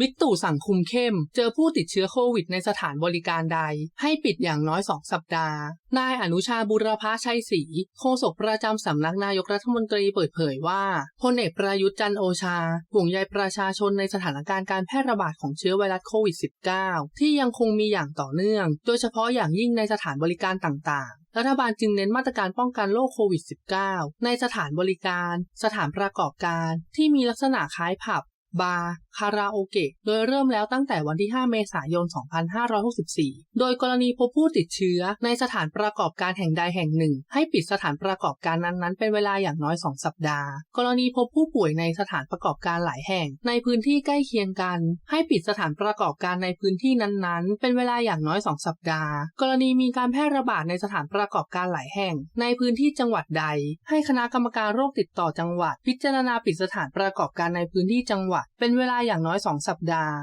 บิ๊กตู่สั่งคุมเข้ม เจอผู้ติดเชื้อโควิดในสถานบริการใด ให้ปิดอย่างน้อย 2 สัปดาห์ นายอนุชาบุรพชัยศรีโฆษกประจำสำนักนายกรัฐมนตรีเปิดเผยว่าพลเอกประยุทธ์จันทร์โอชา ห่วงใยประชาชนในสถานการณ์การแพร่ระบาดของเชื้อไวรัสโควิด -19 ที่ยังคงมีอย่างต่อเนื่อง โดยเฉพาะอย่างยิ่งในสถานบริการต่างๆรัฐบาลจึงเน้นมาตรการป้องกันโรคโควิด -19 ในสถานบริการ สถานประกอบการ ที่มีลักษณะคล้ายผับ บาร์คาราโอเกะ โดยเริ่มแล้วตั้งแต่วันที่ 5 เมษายน 2564 โดยกรณีพบผู้ติดเชื้อในสถานประกอบการแห่งใดแห่งหนึ่ง ให้ปิดสถานประกอบการนั้นๆ เป็นเวลาอย่างน้อย 2 สัปดาห์ กรณีพบผู้ป่วยในสถานประกอบการหลายแห่ง ในพื้นที่ใกล้เคียงกัน ให้ปิดสถานประกอบการในพื้นที่นั้นๆ เป็นเวลาอย่างน้อย 2 สัปดาห์ กรณีมีการแพร่ระบาดในสถานประกอบการหลายแห่ง ในพื้นที่จังหวัดใด ให้คณะกรรมการโรคติดต่อจังหวัด พิจารณาปิดสถานประกอบการในพื้นที่จังหวัดเป็นเวลาอย่างน้อย2สัปดาห์